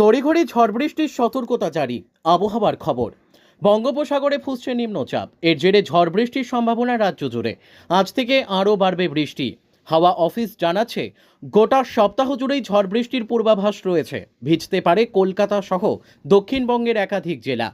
তড়িঘড়ি ঝড় বৃষ্টির সতর্কতা জারি। আবহাওয়ার খবর। বঙ্গোপসাগরে ফুসছে নিম্নচাপ। এর জেরে ঝড় বৃষ্টির সম্ভাবনা রাজ্য জুড়ে। আজ থেকে আরও বাড়বে বৃষ্টি। হাওয়া অফিস জানাচ্ছে, গোটা সপ্তাহ জুড়েই ঝড় বৃষ্টির পূর্বাভাস রয়েছে। ভিজতে পারে কলকাতা সহ দক্ষিণবঙ্গের একাধিক জেলা।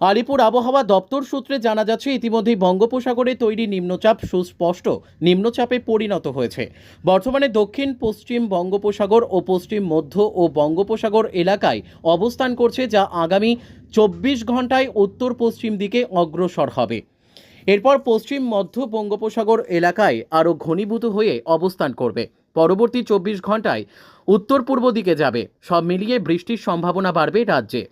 আলিপুর আবহাওয়া দপ্তর সূত্রে জানা যাচ্ছে, ইতিমধ্যেই বঙ্গোপসাগরে তৈরি নিম্নচাপ সুস্পষ্ট, নিম্নচাপে পরিণত হয়েছে। বর্তমানে দক্ষিণ, পশ্চিম বঙ্গোপসাগর ও পশ্চিম মধ্য ও বঙ্গোপসাগর এলাকায় অবস্থান করছে, যা আগামী চব্বিশ ঘন্টায় উত্তর পশ্চিম দিকে অগ্রসর হবে। এরপর পশ্চিম, মধ্য বঙ্গোপসাগর এলাকায় আরও ঘনীভূত হয়ে অবস্থান করবে। পরবর্তী চব্বিশ ঘন্টায় উত্তর পূর্ব দিকে যাবে। সব মিলিয়ে বৃষ্টির সম্ভাবনা বাড়বে রাজ্যে।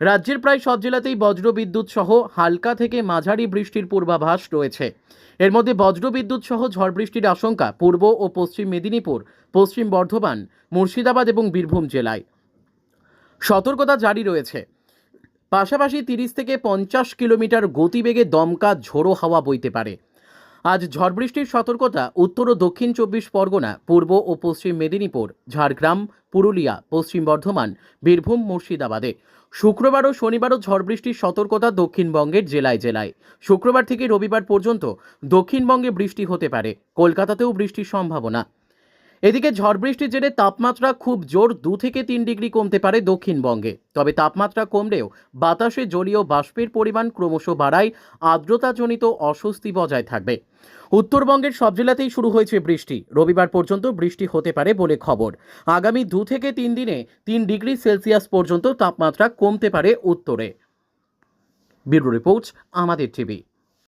রাজ্যের প্রায় সব জেলাতেই বজ্রবিদ্যুৎ সহ হালকা থেকে মাঝারি বৃষ্টির পূর্বাভাস রয়েছে। এর মধ্যে বজ্রবিদ্যুৎ সহ ঝড় বৃষ্টির আশঙ্কা পূর্ব ও পশ্চিম মেদিনীপুর, পশ্চিম বর্ধমান, মুর্শিদাবাদ এবং বীরভূম জেলায়। সতর্কতা জারি রয়েছে। পাশাপাশি তিরিশ থেকে পঞ্চাশ কিলোমিটার গতিবেগে দমকা ঝোড়ো হাওয়া বইতে পারে। আজ ঝড় বৃষ্টির সতর্কতা উত্তর ও দক্ষিণ চব্বিশ পরগনা, পূর্ব ও পশ্চিম মেদিনীপুর, ঝাড়গ্রাম, পুরুলিয়া, পশ্চিম বর্ধমান, বীরভূম, মুর্শিদাবাদে। শুক্রবার ও শনিবারও ঝড় বৃষ্টির সতর্কতা দক্ষিণবঙ্গের জেলায় জেলায়। শুক্রবার থেকে রবিবার পর্যন্ত দক্ষিণবঙ্গে বৃষ্টি হতে পারে। কলকাতাতেও বৃষ্টির সম্ভাবনা। এদিকে ঝড় বৃষ্টির জেরে তাপমাত্রা খুব জোর দু থেকে তিন ডিগ্রি কমতে পারে দক্ষিণবঙ্গে। তবে তাপমাত্রা কমলেও বাতাসে জলীয় বাষ্পের পরিমাণ ক্রমশ বাড়ায়, আর্দ্রতাজনিত অস্বস্তি বজায় থাকবে। উত্তরবঙ্গের সব জেলাতেই শুরু হয়েছে বৃষ্টি। রবিবার পর্যন্ত বৃষ্টি হতে পারে বলে খবর। আগামী দু থেকে তিন দিনে তিন ডিগ্রি সেলসিয়াস পর্যন্ত তাপমাত্রা কমতে পারে উত্তরে। ব্যুরো রিপোর্ট, আমাদের টিভি।